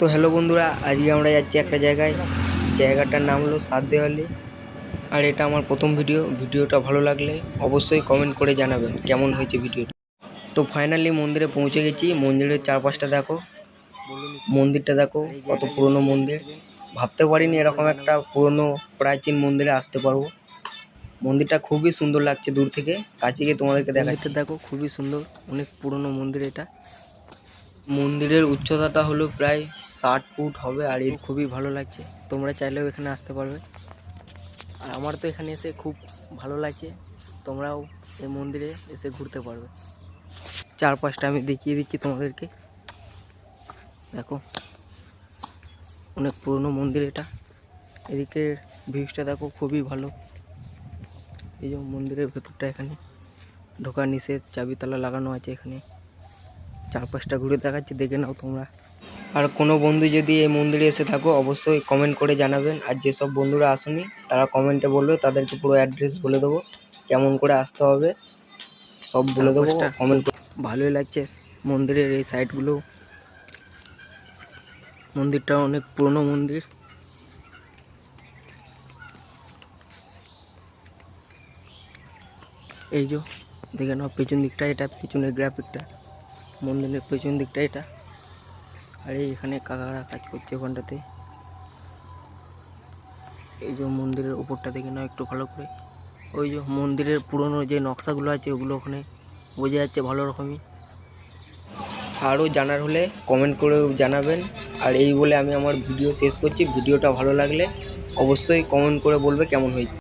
তো হ্যালো বন্ধুরা, আজকে আমরা যাচ্ছি একটা জায়গায়। জায়গাটার নাম হলো সাত দেওয়ালি আর এটা আমার প্রথম ভিডিও ভিডিওটা ভালো লাগলে অবশ্যই কমেন্ট করে জানাবেন কেমন হয়েছে ভিডিওটা তো ফাইনালি মন্দিরে পৌঁছে গেছি। মন্দিরের চারপাশটা দেখো। মন্দিরটা দেখো, কত পুরনো মন্দির। ভাবতে পারিনি এরকম একটা পুরনো প্রাচীন মন্দিরে আসতে পারব। মন্দিরটা খুবই সুন্দর লাগছে দূর থেকে। কাছে গিয়ে তোমাদেরকে দেখাচ্ছি। দেখো, খুবই সুন্দর। অনেক পুরনো মন্দির এটা। মন্দিরের উচ্চতাটা হলো প্রায় ষাট ফুট হবে আর এর খুবই ভালো লাগছে। তোমরা চাইলেও এখানে আসতে পারবে। আর আমার তো এখানে এসে খুব ভালো লাগছে। তোমরাও এই মন্দিরে এসে ঘুরতে পারবে। চারপাশটা আমি দেখিয়ে দিচ্ছি তোমাদেরকে। দেখো, অনেক পুরনো মন্দির এটা। এদিকের ভিউজটা দেখো, খুবই ভালো। এই যে মন্দিরের ভেতরটা এখানে। ঢোকার নিষেধ চাবি তালা লাগানো আছে এখানে। চারপাশটা ঘুরে দেখাচ্ছি দেখে নাও তোমরা। আর কোনো বন্ধু যদি এই মন্দিরে এসে থাকো অবশ্যই কমেন্ট করে জানাবেন। আর যেসব বন্ধুরা আসেনি তারা কমেন্টে বলবে তাদেরকে পুরো অ্যাড্রেস বলে দেবো কেমন করে আসতে হবে সব বলে দেবো কমেন্ট ভালোই লাগছে। মন্দিরের এই সাইডগুলো মন্দিরটা অনেক পুরনো মন্দির। এই যে দেখে নাও পেছন দিকটা এটা পেছনের গ্রাফিকটা মন্দিরের পেছন দিকটা এটা। আর এখানে কাকারা কাজ করছে ওখানটাতে। এই যে মন্দিরের উপরটা দেখে নাও একটু ভালো করে। ওই যে মন্দিরের পুরনো যে নকশাগুলো আছে, ওগুলো ওখানে বোঝা যাচ্ছে ভালো রকমই। আরও জানার হলে কমেন্ট করে জানাবেন। আর এই বলে আমি আমার ভিডিও শেষ করছি। ভিডিওটা ভালো লাগলে অবশ্যই কমেন্ট করে বলবে কেমন হয়েছে।